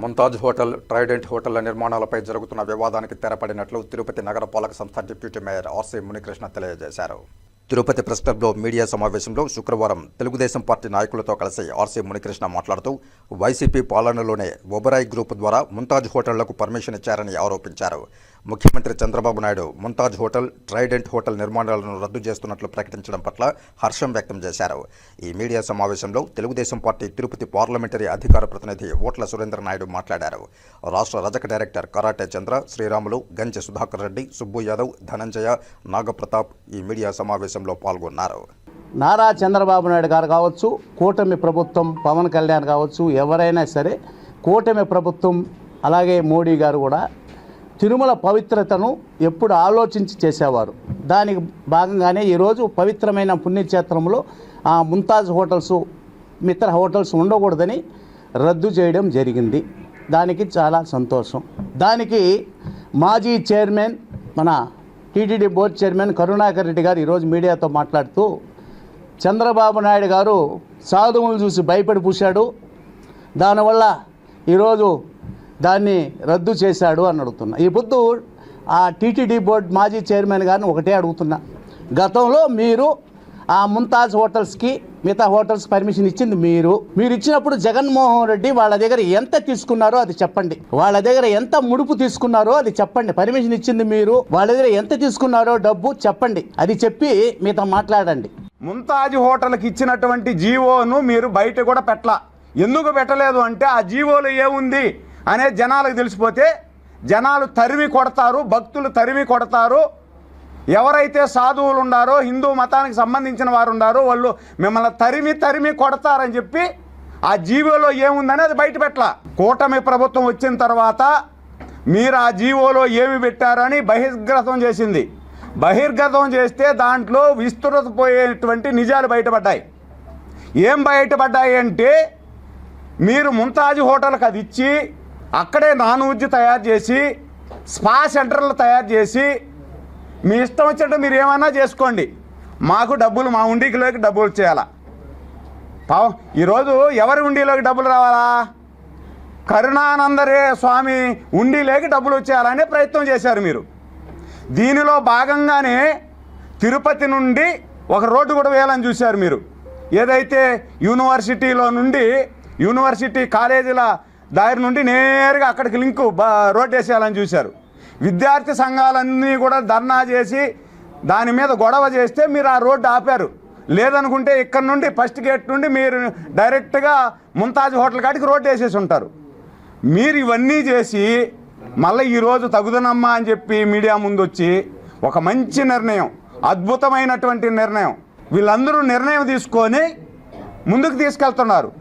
Mumtaz hotel Trident హోటళ్ళ నిర్మాణాలపై జరుగుతున్న వివాదానికి తెరపడినట్లు తిరుపతి నగరపాలక సంస్థ డిప్యూటీ మేయర్ ఆర్సీ మునికృష్ణ తెలియజేశారు. తిరుపతి ప్రెస్ క్లబ్లో మీడియా సమావేశంలో శుక్రవారం తెలుగుదేశం పార్టీ నాయకులతో కలిసి ఆర్సీ మునికృష్ణ మాట్లాడుతూ వైసీపీ పాలనలోనే ఒబరాయ్ గ్రూప్ ద్వారా ముంతాజ్ హోటళ్ళకు పర్మిషన్ ఇచ్చారని ఆరోపించారు. ముఖ్యమంత్రి Chandrababu Naidu Mumtaz hotel Trident hotel నిర్మాణాలను రద్దు చేస్తున్నట్లు ప్రకటించడం పట్ల హర్షం వ్యక్తం చేశారు. ఈ మీడియా సమావేశంలో తెలుగుదేశం పార్టీ తిరుపతి పార్లమెంటరీ అధికార ప్రతినిధి ఓట్ల సురేంద్ర నాయుడు మాట్లాడారు. రాష్ట్ర రజక డైరెక్టర్ కరాటే చంద్ర శ్రీరాములు గంజి సుధాకర్ రెడ్డి సుబ్బు యాదవ్ ధనంజయ నాగప్రతాప్ ఈ మీడియా సమావేశంలో పాల్గొన్నారు. నారా చంద్రబాబు నాయుడు గారు కావచ్చు కూటమి ప్రభుత్వం పవన్ కళ్యాణ్ కావచ్చు ఎవరైనా సరే కూటమి ప్రభుత్వం అలాగే మోడీ గారు కూడా తిరుమల పవిత్రతను ఎప్పుడు ఆలోచించి చేసేవారు. దానికి భాగంగానే ఈరోజు పవిత్రమైన పుణ్యక్షేత్రంలో ఆ ముంతాజ్ హోటల్స్ మిత్ర హోటల్స్ ఉండకూడదని రద్దు చేయడం జరిగింది. దానికి చాలా సంతోషం. దానికి మాజీ చైర్మన్ మన TTD board chairman Karunakar Reddy గారు ఈరోజు మీడియాతో మాట్లాడుతూ చంద్రబాబు నాయుడు గారు సాధువులను చూసి భయపడి పూశాడు. దానివల్ల ఈరోజు దాన్ని రద్దు చేశాడు అని అడుగుతున్నా. ఈ పొద్దు ఆ టీటీడీ బోర్డు మాజీ చైర్మన్ గారిని ఒకటే అడుగుతున్నా. గతంలో మీరు ఆ ముంతాజ్ హోటల్స్కి మిగతా హోటల్స్ పర్మిషన్ ఇచ్చింది మీరు. మీరు ఇచ్చినప్పుడు జగన్మోహన్ రెడ్డి వాళ్ళ దగ్గర ఎంత తీసుకున్నారో అది చెప్పండి. వాళ్ళ దగ్గర ఎంత ముడుపు తీసుకున్నారో అది చెప్పండి. పర్మిషన్ ఇచ్చింది మీరు. వాళ్ళ దగ్గర ఎంత తీసుకున్నారో డబ్బు చెప్పండి. అది చెప్పి మీతో మాట్లాడండి. ముంతాజ్ హోటల్కి ఇచ్చినటువంటి జీవోను మీరు బయట కూడా పెట్టలా. ఎందుకు పెట్టలేదు అంటే ఆ జీవోలో ఏముంది? అనే జనాలకు తెలిసిపోతే జనాలు తరిమి కొడతారు భక్తులు తరిమి కొడతారు. ఎవరైతే సాధువులు ఉండారో హిందూ మతానికి సంబంధించిన వారు ఉండారో వాళ్ళు మిమ్మల్ని తరిమి తరిమి కొడతారని చెప్పి ఆ జీవోలో ఏముందని అది బయట పెట్టలా కూటమి ప్రభుత్వం వచ్చిన తర్వాత మీరు ఆ జీవోలో ఏమి పెట్టారని బహిర్గతం చేసింది. బహిర్గతం చేస్తే దాంట్లో విస్తృతపోయేటువంటి నిజాలు బయటపడ్డాయి. ఏం బయటపడ్డాయి అంటే మీరు ముంతాజ్ హోటల్కి అది ఇచ్చి అక్కడే నాన్ వెజ్ తయారు చేసి స్పా సెంటర్లు తయారు చేసి మీ ఇష్టం వచ్చినట్టు మీరు ఏమైనా చేసుకోండి. మాకు డబ్బులు మా ఉండీకిలోకి డబ్బులు వచ్చేయాలా? పావం ఈరోజు ఎవరి ఉండిలోకి డబ్బులు రావాలా? కరుణానందరే స్వామి ఉండీలోకి డబ్బులు వచ్చేయాలనే ప్రయత్నం చేశారు మీరు. దీనిలో భాగంగానే తిరుపతి నుండి ఒక రోడ్డు కూడా వేయాలని చూశారు మీరు. ఏదైతే యూనివర్సిటీలో నుండి యూనివర్సిటీ కాలేజీల దారి నుండి నేరుగా అక్కడికి లింకు రోడ్ వేసేయాలని చూశారు. విద్యార్థి సంఘాలన్నీ కూడా ధర్నా చేసి దాని మీద గొడవ చేస్తే మీరు ఆ రోడ్డు ఆపారు. లేదనుకుంటే ఇక్కడ నుండి ఫస్ట్ గేట్ నుండి మీరు డైరెక్ట్గా ముంతాజ్ హోటల్ కాడికి రోడ్డు వేసేసి ఉంటారు. మీరు ఇవన్నీ చేసి మళ్ళీ ఈరోజు తగుదనమ్మా అని చెప్పి మీడియా ముందు వచ్చి ఒక మంచి నిర్ణయం అద్భుతమైనటువంటి నిర్ణయం. వీళ్ళందరూ నిర్ణయం తీసుకొని ముందుకు తీసుకెళ్తున్నారు.